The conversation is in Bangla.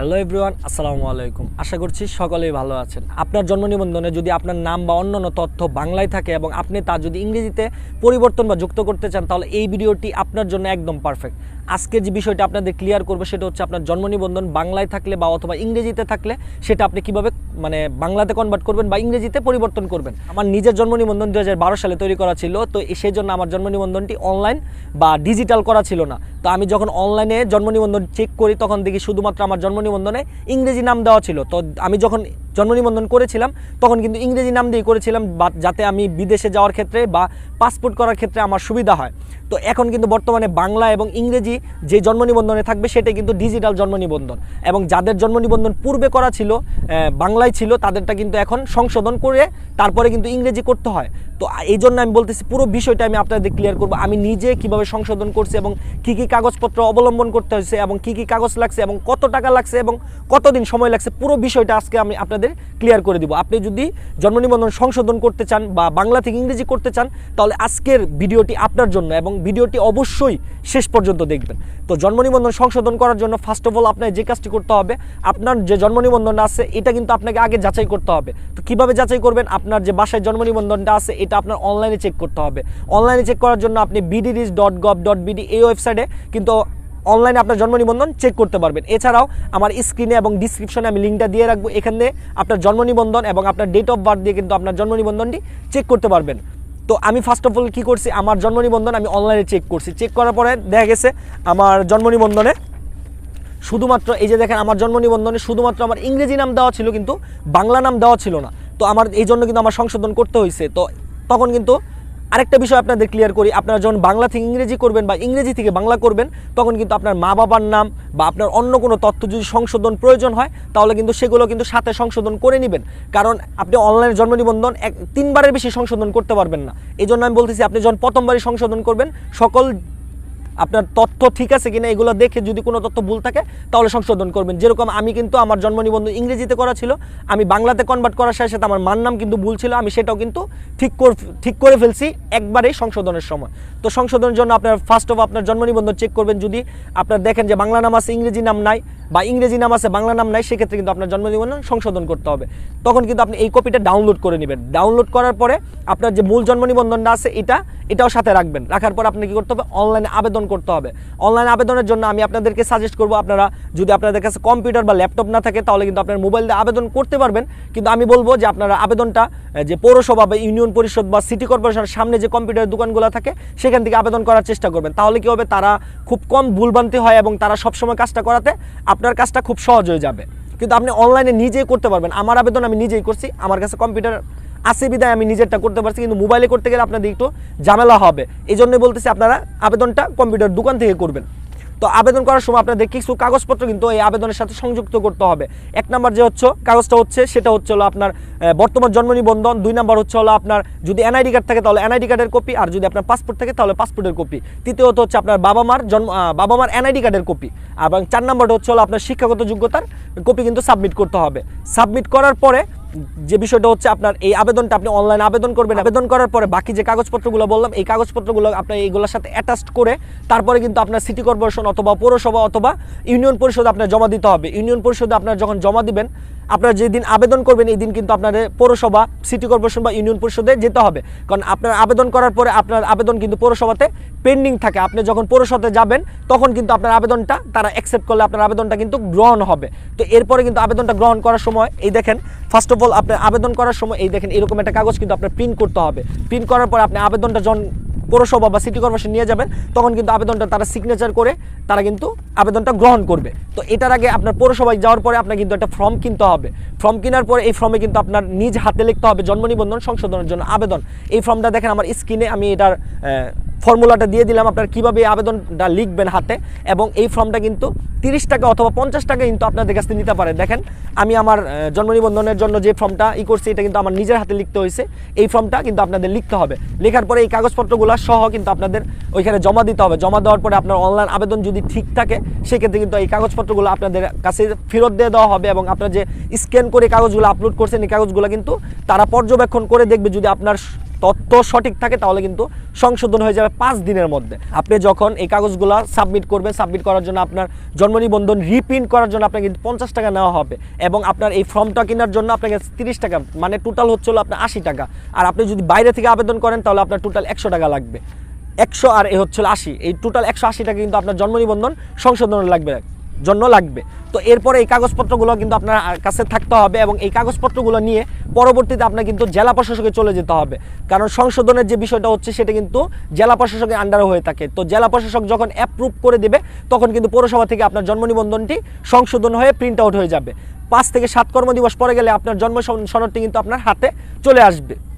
হ্যালো এভরিওয়ান, আসসালামু আলাইকুম। আশা করছি সকলেই ভালো আছেন। আপনার জন্ম নিবন্ধনে যদি আপনার নাম বা অন্যান্য তথ্য বাংলায় থাকে এবং আপনি তা যদি ইংরেজিতে পরিবর্তন বা যুক্ত করতে চান, তাহলে এই ভিডিওটি আপনার জন্য একদম পারফেক্ট আজকে যে বিষয়টা আপনাদের ক্লিয়ার করবে, সেটা হচ্ছে আপনার জন্ম নিবন্ধন বাংলায় থাকলে বা অথবা ইংরেজিতে থাকলে, সেটা আপনি কীভাবে মানে বাংলাতে কনভার্ট করবেন বা ইংরেজিতে পরিবর্তন করবেন। আমার নিজের জন্ম নিবন্ধন দু হাজার বারো সালে তৈরি করা ছিল, তো সেই জন্য আমার জন্ম নিবন্ধনটি অনলাইন বা ডিজিটাল করা ছিল না। তো আমি যখন অনলাইনে জন্ম নিবন্ধন চেক করি, তখন দেখি শুধুমাত্র আমার জন্ম নিবন্ধনে ইংরেজি নাম দেওয়া ছিল। তো আমি যখন জন্ম নিবন্ধন করেছিলাম, তখন কিন্তু ইংরেজি নাম দিয়ে করেছিলাম, বা- যাতে আমি বিদেশে যাওয়ার ক্ষেত্রে বা পাসপোর্ট করার ক্ষেত্রে আমার সুবিধা হয়। তো এখন কিন্তু বর্তমানে বাংলা এবং ইংরেজি যে জন্ম নিবন্ধনে থাকবে, সেটাই কিন্তু ডিজিটাল জন্ম নিবন্ধন এবং যাদের জন্ম নিবন্ধন পূর্বে করা ছিল বাংলায় ছিল, তাদেরটা কিন্তু এখন সংশোধন করে তারপরে কিন্তু ইংরেজি করতে হয়। তো এই জন্য আমি বলতেছি পুরো বিষয়টা আমি আপনাদের ক্লিয়ার করব। আমি নিজে কীভাবে সংশোধন করছি এবং কি কি কাগজপত্র অবলম্বন করতে হয়েছে এবং কি কি কাগজ লাগছে এবং কত টাকা লাগছে এবং কতদিন সময় লাগছে, পুরো বিষয়টা আজকে আমি আপনাদের ক্লিয়ার করে দিব। আপনি যদি জন্ম নিবন্ধন সংশোধন করতে চান বা বাংলা থেকে ইংরেজি করতে চান, তাহলে আজকের ভিডিওটি আপনার জন্য এবং ভিডিওটি অবশ্যই শেষ পর্যন্ত দেখবেন। তো জন্ম নিবন্ধন সংশোধন করার জন্য ফার্স্ট অফ অল আপনার যে কাজটি করতে হবে, আপনার যে জন্ম নিবন্ধনটা আছে, এটা কিন্তু আপনাকে আগে যাচাই করতে হবে। তো কীভাবে যাচাই করবেন? আপনার যে বাসায় জন্ম নিবন্ধনটা আছে, এটা আপনার অনলাইনে চেক করতে হবে। অনলাইনে চেক করার জন্য আপনি BDRIS dot gov dot BD এই ওয়েবসাইটে কিন্তু অনলাইনে আপনার জন্ম নিবন্ধন চেক করতে পারবেন। এছাড়াও আমার স্ক্রিনে এবং ডিসক্রিপশনে আমি লিঙ্কটা দিয়ে রাখব। এখানে আপনার জন্ম নিবন্ধন এবং আপনার ডেট অফ বার্থ দিয়ে কিন্তু আপনার জন্ম নিবন্ধনটি চেক করতে পারবেন। তো আমি ফার্স্ট অফ অল কী করছি? আমার জন্ম নিবন্ধন আমি অনলাইনে চেক করছি। চেক করার পরে দেখা গেছে আমার জন্ম নিবন্ধনে শুধুমাত্র, এই যে দেখেন আমার জন্ম নিবন্ধনে শুধুমাত্র আমার ইংরেজি নাম দেওয়া ছিল কিন্তু বাংলা নাম দেওয়া ছিল না। তো আমার, এই জন্য কিন্তু আমার সংশোধন করতে হয়েছে তো তখন কিন্তু আরেকটা বিষয় আপনাদের ক্লিয়ার করি। আপনারা যখন বাংলা থেকে ইংরেজি করবেন বা ইংরেজি থেকে বাংলা করবেন, তখন কিন্তু আপনার মা বাবার নাম বা আপনার অন্য কোনো তথ্য যদি সংশোধন প্রয়োজন হয়, তাহলে কিন্তু সেগুলো কিন্তু সাথে সংশোধন করে নেবেন। কারণ আপনি অনলাইনে জন্ম নিবন্ধন এক তিনবারের বেশি সংশোধন করতে পারবেন না। এই জন্য আমি বলতেছি, আপনি যখন প্রথমবারই সংশোধন করবেন, সকল আপনার তথ্য ঠিক আছে কিনা এগুলো দেখে যদি কোনো তথ্য ভুল থাকে, তাহলে সংশোধন করবেন। যেরকম আমি কিন্তু আমার জন্ম নিবন্ধন ইংরেজিতে করা ছিল, আমি বাংলাতে কনভার্ট করার সাথে সাথে আমার মার নাম কিন্তু ভুল ছিল, আমি সেটাও কিন্তু ঠিক কর, ঠিক করে ফেলছি একবারেই সংশোধনের সময়। তো সংশোধনের জন্য আপনার ফার্স্ট অফ আপনার জন্ম নিবন্ধন চেক করবেন যদি আপনার দেখেন যে বাংলা নাম আছে, ইংরেজি নাম নাই বা ইংরেজি নাম আছে, বাংলা নাম নাই, সেক্ষেত্রে কিন্তু আপনার জন্ম নিবন্ধন সংশোধন করতে হবে। তখন কিন্তু আপনি এই কপিটা ডাউনলোড করে নেবেন। ডাউনলোড করার পরে আপনার যে মূল জন্ম নিবন্ধনটা আছে, এটা এটাও সাথে রাখবেন। রাখার পর আপনাকে কী করতে হবে? অনলাইনে আবেদন করতে হবে। অনলাইনে আবেদনের জন্য আমি আপনাদেরকে সাজেস্ট করব, আপনারা যদি আপনাদের কাছে কম্পিউটার বা ল্যাপটপ না থাকে, তাহলে কিন্তু আপনার মোবাইল দিয়ে আবেদন করতে পারবেন। কিন্তু আমি বলব যে আপনারা আবেদনটা যে পৌরসভা বা ইউনিয়ন পরিষদ বা সিটি কর্পোরেশনের সামনে যে কম্পিউটার দোকানগুলো থাকে, সেখান থেকে আবেদন করার চেষ্টা করবেন। তাহলে কি হবে? তারা খুব কম ভুলভ্রান্তি হয় এবং তারা সবসময় কাজটা করাতে আপনার কাজটা খুব সহজ হয়ে যাবে। কিন্তু আপনি অনলাইনে নিজেই করতে পারবেন। আমার আবেদন আমি নিজেই করছি। আমার কাছে কম্পিউটার আছে বিদায়, আমি নিজেরটা করতে পারছি, কিন্তু মোবাইলে করতে গেলে আপনাদের একটু ঝামেলা হবে। এই জন্যই বলতেছি আপনারা আবেদনটা কম্পিউটার দোকান থেকে করবেন। তো আবেদন করার সময় আপনাদের কিছু কাগজপত্র কিন্তু এই আবেদনের সাথে সংযুক্ত করতে হবে। এক নাম্বার যে হচ্ছে, কাগজটা হচ্ছে, সেটা হচ্ছে হলো আপনার বর্তমান জন্ম নিবন্ধন। দুই নাম্বার হচ্ছে হলো আপনার, যদি এনআইডি কার্ড থাকে তাহলে এনআইডি কার্ডের কপি আর যদি আপনার পাসপোর্ট থাকে তাহলে পাসপোর্টের কপি তৃতীয়ত হচ্ছে আপনার বাবা মার জন্ম বাবা মার এনআইডি কার্ডের কপি এবং চার নাম্বারটা হচ্ছে হলো আপনার শিক্ষাগত যোগ্যতার কপি কিন্তু সাবমিট করতে হবে। সাবমিট করার পরে যে বিষয়টা হচ্ছে আপনার এই আবেদনটা আপনি অনলাইন আবেদন করবেন, আবেদন করার পরে বাকি যে কাগজপত্রগুলো বললাম, এই কাগজপত্রগুলো আপনার এইগুলোর সাথে অ্যাটাচড করে তারপরে কিন্তু আপনার সিটি কর্পোরেশন অথবা পৌরসভা অথবা ইউনিয়ন পরিষদে আপনার জমা দিতে হবে। ইউনিয়ন পরিষদে আপনার যখন জমা দিবেন, আপনার যেদিন আবেদন করবেন, এই দিন কিন্তু আপনার পৌরসভা সিটি কর্পোরেশন বা ইউনিয়ন পরিষদে যেতে হবে। কারণ আপনার আবেদন করার পরে আপনার আবেদন কিন্তু পৌরসভাতে পেন্ডিং থাকে। আপনি যখন পৌরসভাতে যাবেন, তখন কিন্তু আপনার আবেদনটা, তারা অ্যাকসেপ্ট করলে আপনার আবেদনটা কিন্তু গ্রহণ হবে। তো এরপরে কিন্তু আবেদনটা গ্রহণ করার সময়, এই দেখেন ফার্স্ট অফ অল আপনি আবেদন করার সময়, এই দেখেন এরকম একটা কাগজ কিন্তু আপনার প্রিন্ট করতে হবে। প্রিন্ট করার পর আপনি আবেদনটা যখন পৌরসভা বা সিটি কর্পোরেশন নিয়ে যাবেন, তখন কিন্তু আবেদনটা তারা সিগনেচার করে, তারা কিন্তু আবেদনটা গ্রহণ করবে। তো এটার আগে আপনার পৌরসভায় যাওয়ার পরে আপনার কিন্তু একটা ফর্ম কিনতে হবে। ফর্ম কেনার পরে এই ফর্মে কিন্তু আপনার নিজ হাতে লিখতে হবে জন্ম নিবন্ধন, সংশোধনের জন্য আবেদন। এই ফর্মটা দেখেন আমার স্ক্রিনে আমি এটার ফর্মুলাটা দিয়ে দিলাম আপনার কীভাবে আবেদনটা লিখবেন হাতে। এবং এই ফর্মটা কিন্তু তিরিশ টাকা অথবা পঞ্চাশ টাকা কিন্তু আপনাদের কাছ থেকে নিতে পারেন দেখেন, আমি আমার জন্ম নিবন্ধনের জন্য যে ফর্মটা ই করছি, এটা কিন্তু আমার নিজের হাতে লিখতে হয়েছে। এই ফর্মটা কিন্তু আপনাদের লিখতে হবে। লেখার পরে এই কাগজপত্রগুলো সহ কিন্তু আপনাদের ওইখানে জমা দিতে হবে। জমা দেওয়ার পরে আপনার অনলাইন আবেদন যদি ঠিক থাকে, সেক্ষেত্রে কিন্তু এই কাগজপত্রগুলো আপনাদের কাছে ফেরত দিয়ে দেওয়া হবে এবং আপনার যে স্ক্যান করে কাগজগুলো আপলোড করছেন, এই কাগজগুলো কিন্তু তারা পর্যবেক্ষণ করে দেখবে যদি আপনার তথ্য সঠিক থাকে, তাহলে কিন্তু সংশোধন হয়ে যাবে পাঁচ দিনের মধ্যে। আপনি যখন এই কাগজগুলো সাবমিট করবেন সাবমিট করার জন্য আপনার জন্ম নিবন্ধন রিপ্রিন্ট করার জন্য আপনাকে কিন্তু পঞ্চাশ টাকা নেওয়া হবে এবং আপনার এই ফর্মটা কেনার জন্য আপনাকে তিরিশ টাকা মানে টোটাল হচ্ছে হলো আপনার আশি টাকা। আর আপনি যদি বাইরে থেকে আবেদন করেন, তাহলে আপনার টোটাল একশো টাকা লাগবে। একশো আর এ হচ্ছে আশি। এই টোটাল একশো আশি টাকা কিন্তু আপনার জন্ম নিবন্ধন সংশোধন লাগবে। জন্য লাগবে। তো এরপরে এই কাগজপত্রগুলো কিন্তু আপনার কাছে থাকতে হবে এবং এই কাগজপত্রগুলো নিয়ে পরবর্তীতে আপনার কিন্তু জেলা প্রশাসকে চলে যেতে হবে। কারণ সংশোধনের যে বিষয়টা হচ্ছে সেটা কিন্তু জেলা প্রশাসকের আন্ডারে হয়ে থাকে। তো জেলা প্রশাসক যখন অ্যাপ্রুভ করে দেবে, তখন কিন্তু পৌরসভা থেকে আপনার জন্ম নিবন্ধনটি সংশোধন হয়ে প্রিন্ট আউট হয়ে যাবে। পাঁচ থেকে সাত কর্মদিবস পরে গেলে আপনার জন্ম সন- সনদটি কিন্তু আপনার হাতে চলে আসবে।